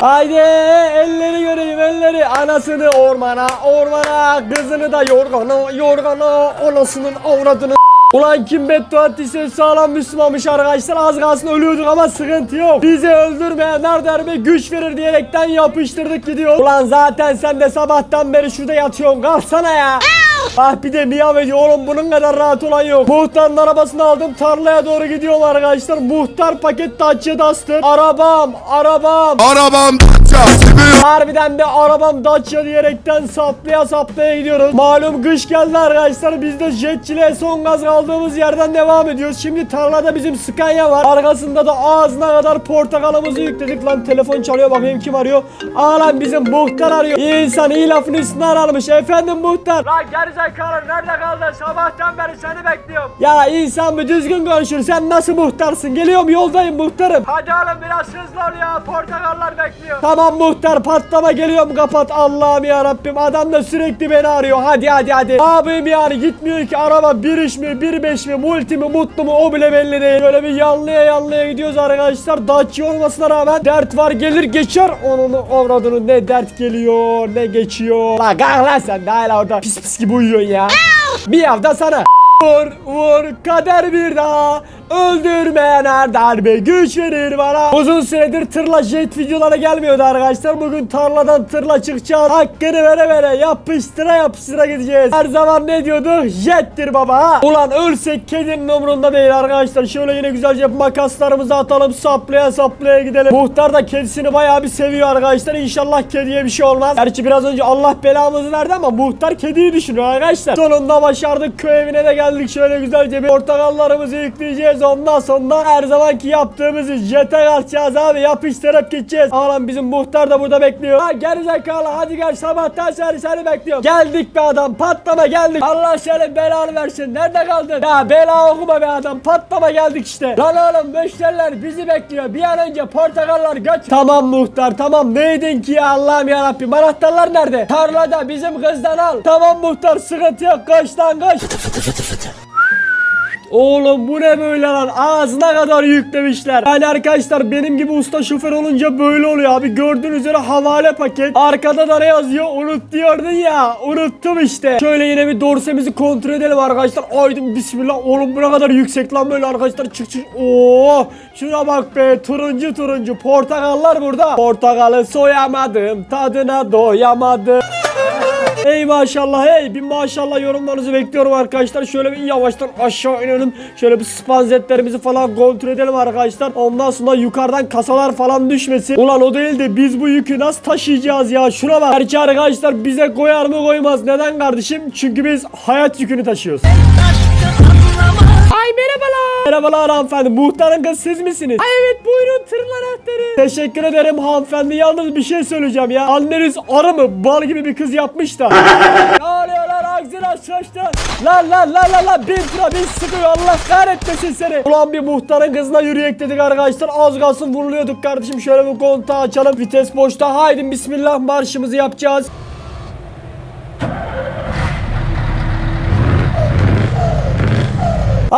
Haydi elleri göreyim elleri. Anasını ormana ormana. Kızını da yorgana yorgana. Anasının avradını. Ulan kim beddua ettiyse sağlam Müslümanmış arkadaşlar az kalsın ölüyorduk ama sıkıntı yok. Bizi öldürmeyenler darbe güç verir diyerekten yapıştırdık gidiyor. Ulan zaten sen de sabahtan beri şurada yatıyorsun kalksana ya. Ah bir de miyav ediyor oğlum bunun kadar rahat olan yok. Muhtarın arabasını aldım tarlaya doğru gidiyorum arkadaşlar. Muhtar paket Dacia Duster. Arabam arabam. Arabam. Harbiden de arabam Dacia diyerekten saplaya saplaya gidiyoruz. Malum kış geldi arkadaşlar. Biz de jetçiliğe son gaz kaldığımız yerden devam ediyoruz. Şimdi tarlada bizim Scania var. Arkasında da ağzına kadar portakalımızı yükledik. Lan telefon çalıyor bakayım kim arıyor. Aa lan bizim muhtar arıyor. İyi insan iyi lafın üstüne ararmış. Efendim muhtar. Lan gerizekalı nerede kaldın? Sabahtan beri seni bekliyorum. Ya insan bir düzgün konuşur. Sen nasıl muhtarsın? Geliyorum yoldayım muhtarım. Hadi oğlum biraz hızlı ol ya. Portakallar bekliyor. Tamam muhtar patlama geliyorum kapat. Allah'ım ya Rabbim. Adam da sürekli beni arıyor. Hadi hadi hadi. Abim yani gitmiyor ki araba bir iş mi bir beş mi multi mi mutlu mu o bile belli değil. Böyle bir yanlıya yanlıya gidiyoruz arkadaşlar. Dacia olmasına rağmen dert var gelir geçer. Onun avradını ne dert geliyor ne geçiyor. La kalk lan sen de hala orada pis pis gibi uyuyorsun ya. bir hafta sana. Vur vur kader bir daha Öldürmeyen darbe güç verir bana. Uzun süredir tırla jet videolara gelmiyordu arkadaşlar. Bugün tarladan tırla çıkacağız. Hakkını vere vere yapıştıra yapıştıra gideceğiz. Her zaman ne diyorduk jettir baba? Ulan ölsek kedinin umurunda değil arkadaşlar. Şöyle yine güzelce makaslarımızı atalım. Saplaya saplaya gidelim. Muhtar da kedisini bayağı bir seviyor arkadaşlar. İnşallah kediye bir şey olmaz. Gerçi biraz önce Allah belamızı verdi ama muhtar kediyi düşünüyor arkadaşlar. Sonunda başardık. Köy evine de geldik. Şöyle güzelce bir portakallarımızı yükleyeceğiz Ondan sonra her zamanki yaptığımızı jete kalkacağız abi Yapıştırıp gideceğiz. Ağlam bizim muhtar da burada bekliyor. Ha gerizekalı hadi gel sabahtan seni seni bekliyorum. Geldik be adam patlama geldik. Allah senin belanı versin. Nerede kaldın? Ya bela okuma be adam patlama geldik işte. Lan oğlum müşteriler bizi bekliyor. Bir an önce portakallar göç. Tamam muhtar tamam. Neydin ki ya Allah'ım yarabbim? Anahtarlar nerede? Tarlada bizim kızdan al. Tamam muhtar sıkıntı yok. Koş lan koş Oğlum bu ne böyle lan? Ağzına kadar yüklemişler. Yani arkadaşlar benim gibi usta şoför olunca böyle oluyor abi. Gördüğünüz üzere havale paket. Arkada da ne yazıyor? Unut diyordun ya. Unuttum işte. Şöyle yine bir dorsemizi kontrol edelim arkadaşlar. Aydın bismillah. Oğlum bu ne kadar yüksek lan böyle arkadaşlar. Çık çık. Oo, Şuna bak be. Turuncu turuncu. Portakallar burada. Portakalı soyamadım. Tadına doyamadım Ey maşallah hey bir maşallah yorumlarınızı bekliyorum arkadaşlar. Şöyle bir yavaştan aşağı inelim. Şöyle bir spanzetlerimizi falan kontrol edelim arkadaşlar. Ondan sonra yukarıdan kasalar falan düşmesin. Ulan o değil de biz bu yükü nasıl taşıyacağız ya? Şuna bak. Gerçi arkadaşlar bize koyar mı koymaz. Neden kardeşim? Çünkü biz hayat yükünü taşıyoruz. Ay merhabalar. Merhabalar hanımefendi. Muhtarın kız siz misiniz? Ay evet buyurun tırın anahtarı. Teşekkür ederim hanımefendi. Yalnız bir şey söyleyeceğim ya. Anneniz arı mı? Bal gibi bir kız yapmış da. ne oluyor lan ağzına sıçtı. Lan lan lan lan lan. Bir tıra bir sıkıyor. Allah kahretmesin seni. Ulan bir muhtarın kızına yürüyek dedik arkadaşlar. Az kalsın vuruluyorduk kardeşim. Şöyle bir kontağı açalım. Vites boşta. Haydi bismillah marşımızı yapacağız.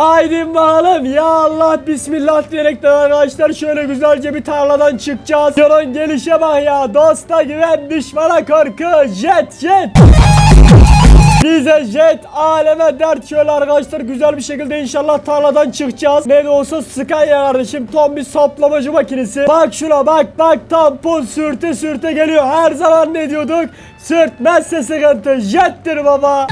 Haydi bakalım ya Allah bismillah diyerekten arkadaşlar şöyle güzelce bir tarladan çıkacağız. Yolun gelişe bak ya dosta güven düşmana korku jet jet. Bize jet aleme dert şöyle arkadaşlar güzel bir şekilde inşallah tarladan çıkacağız. Ne de olsa Scania kardeşim tam bir saplamacı makinesi. Bak şuna bak bak tampon sürte sürte geliyor. Her zaman ne diyorduk? Sürtmezse sıkıntı jettir baba.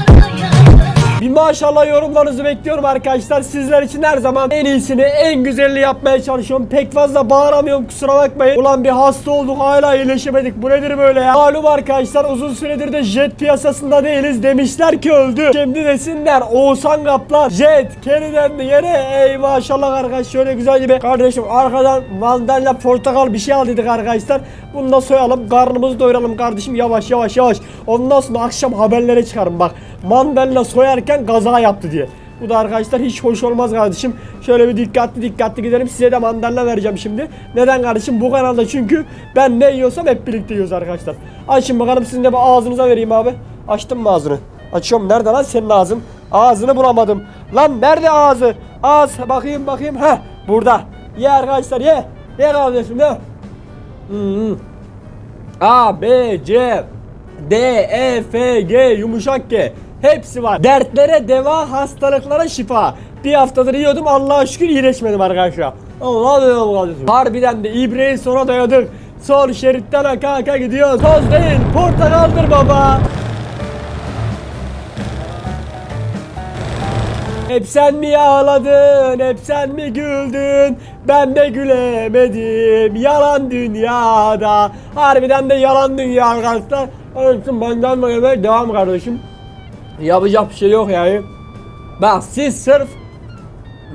Bir maşallah yorumlarınızı bekliyorum arkadaşlar. Sizler için her zaman en iyisini, en güzelini yapmaya çalışıyorum. Pek fazla bağıramıyorum kusura bakmayın. Ulan bir hasta olduk hala iyileşemedik. Bu nedir böyle ya? Malum arkadaşlar uzun süredir de jet piyasasında değiliz. Demişler ki öldü. Şimdi desinler Oğuzhan Kaplan. Jet kendinden de yere. Ey maşallah arkadaş şöyle güzel gibi. Kardeşim arkadan mandalina portakal bir şey aldık arkadaşlar. Bunu da soyalım. Karnımızı doyuralım kardeşim yavaş yavaş yavaş. Ondan sonra akşam haberlere çıkarım bak. Mandalina soyarken kaza yaptı diye. Bu da arkadaşlar hiç hoş olmaz kardeşim. Şöyle bir dikkatli dikkatli gidelim. Size de mandalina vereceğim şimdi. Neden kardeşim? Bu kanalda çünkü ben ne yiyorsam hep birlikte yiyoruz arkadaşlar. Açın bakalım sizin de bir ağzınıza vereyim abi. Açtın mı ağzını? Açıyorum. Nerede lan senin ağzın? Ağzını bulamadım. Lan nerede ağzı? Ağız bakayım bakayım. Heh burada. Ye arkadaşlar ye. Ye kardeşim ye. Hmm. A, B, C, D, E, F, G, yumuşak G. Hepsi var. Dertlere deva, hastalıklara şifa. Bir haftadır yiyordum Allah'a şükür iyileşmedim arkadaşlar. Allah diyorum kardeşim. Harbiden de ibreyi sona dayadık. Sol şeritten aka aka gidiyoruz. Toz değil portakaldır baba. Hep sen mi ağladın, hep sen mi güldün? Ben de gülemedim, yalan dünyada. Harbiden de yalan dünya arkadaşlar. Onun için benden böyle devam kardeşim. Yapacak bir şey yok yani. Bak siz sırf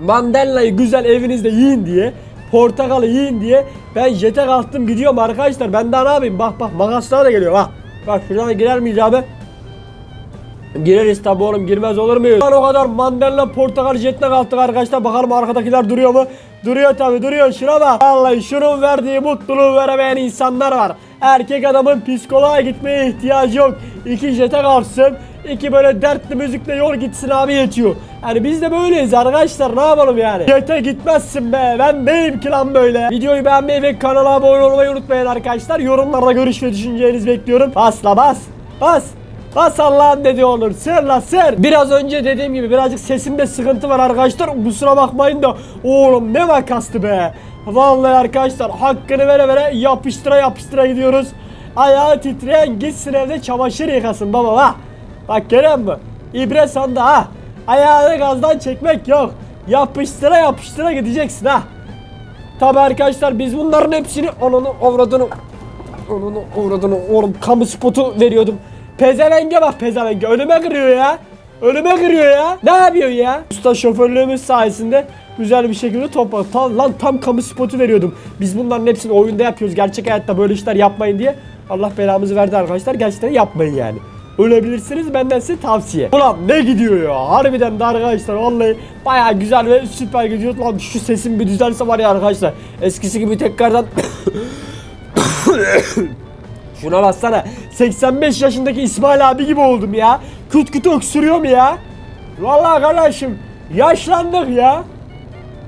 Mandalina'yı güzel evinizde yiyin diye Portakalı yiyin diye Ben jete kalktım gidiyorum arkadaşlar. Ben daha ne yapayım? Bak bak makaslar da geliyor bak. Bak şuradan girer miyiz abi? Gireriz tabi oğlum girmez olur muyuz? Lan o kadar mandalina portakal jetle kalktık arkadaşlar. Bakalım arkadakiler duruyor mu? Duruyor tabi duruyor. Şuna bak. Vallahi şunun verdiği mutluluğu veremeyen insanlar var. Erkek adamın psikoloğa gitmeye ihtiyacı yok. İki jete kalksın iki böyle dertli müzikle yol gitsin abi yetiyor Yani biz de böyleyiz arkadaşlar ne yapalım yani Jete gitmezsin be ben neyim ki lan böyle Videoyu beğenmeyi ve kanala abone olmayı unutmayın arkadaşlar Yorumlarda görüş ve düşüncelerinizi bekliyorum Bas la bas bas Bas Allah'ın dediği olur. Sır la sır. Biraz önce dediğim gibi birazcık sesimde sıkıntı var arkadaşlar. Kusura bakmayın da. Oğlum ne vakastı be. Vallahi arkadaşlar hakkını vere vere yapıştıra yapıştıra gidiyoruz. Ayağı titreyen gitsin evde çamaşır yıkasın baba ha. Bak görüyor musun? İbre sanda ha. Ayağını gazdan çekmek yok. Yapıştıra yapıştıra gideceksin ha. Tabi arkadaşlar biz bunların hepsini ananı avradını Ananı avradını oğlum kamu spotu veriyordum. Pezevenge bak pezevenge önüme kırıyor ya. Önüme kırıyor ya. Ne yapıyor ya? Usta şoförlüğümüz sayesinde güzel bir şekilde topla. Tam, lan tam kamu spotu veriyordum. Biz bunların hepsini oyunda yapıyoruz. Gerçek hayatta böyle işler yapmayın diye. Allah belamızı verdi arkadaşlar. Gerçekten yapmayın yani. Ölebilirsiniz benden size tavsiye. Ulan ne gidiyor ya? Harbiden de arkadaşlar vallahi baya güzel ve süper gidiyor. Lan şu sesim bir düzelse var ya arkadaşlar. Eskisi gibi tekrardan Şuna baksana 85 yaşındaki İsmail abi gibi oldum ya. Küt küt öksürüyorum ya. Vallahi kardeşim yaşlandık ya.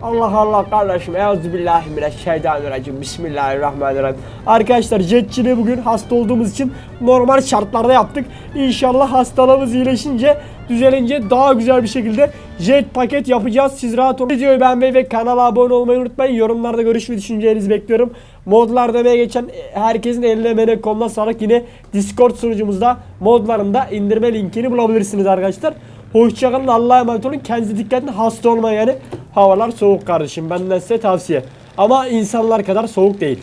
Allah Allah kardeşim. Euzubillahimineşşeytanirracim. Bismillahirrahmanirrahim. Arkadaşlar jetçiliği bugün hasta olduğumuz için normal şartlarda yaptık. İnşallah hastalığımız iyileşince düzelince daha güzel bir şekilde jet paket yapacağız. Siz rahat olun. Videoyu beğenmeyi ve kanala abone olmayı unutmayın. Yorumlarda görüş ve düşüncelerinizi bekliyorum. Modlar demeye geçen herkesin eline koluna sağlık. Yine Discord sunucumuzda modlarında indirme linkini bulabilirsiniz arkadaşlar. Hoşçakalın Allah'a emanet olun. Kendinize dikkat edin. Hasta olmayın yani. Havalar soğuk kardeşim. Benden size tavsiye. Ama insanlar kadar soğuk değil.